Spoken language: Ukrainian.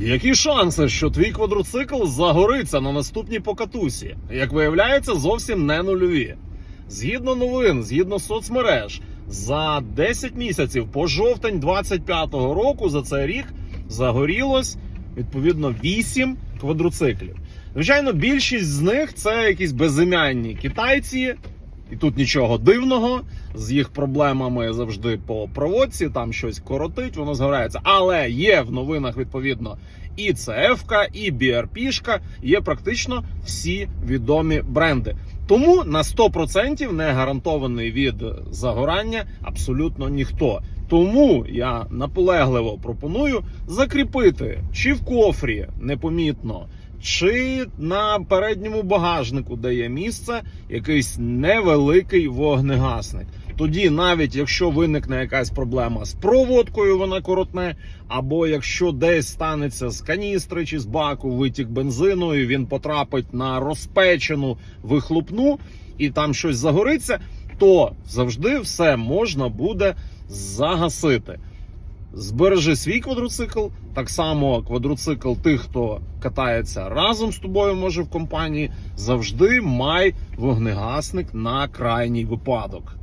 Які шанси, що твій квадроцикл загориться на наступній покатусі? Як виявляється, зовсім не нульові. Згідно новин, згідно соцмереж, за 10 місяців по жовтень 25-го року за цей рік загорілось відповідно 8 квадроциклів. Звичайно, більшість з них це якісь безім'янні китайці, і тут нічого дивного. З їх проблемами завжди по проводці, там щось коротить, воно згорається. Але є в новинах відповідно і CF-ка, і BRP-шка, є практично всі відомі бренди. Тому на 100% не гарантований від загорання абсолютно ніхто. Тому я наполегливо пропоную закріпити чи в кофрі непомітно, чи на передньому багажнику, де є місце, якийсь невеликий вогнегасник. Тоді, навіть якщо виникне якась проблема з проводкою, вона коротне, або якщо десь станеться з каністри чи з баку витік бензину, і він потрапить на розпечену вихлопну, і там щось загориться, то завжди все можна буде загасити. Збережи свій квадроцикл, так само квадроцикл тих, хто катається разом з тобою, може в компанії, завжди май вогнегасник на крайній випадок.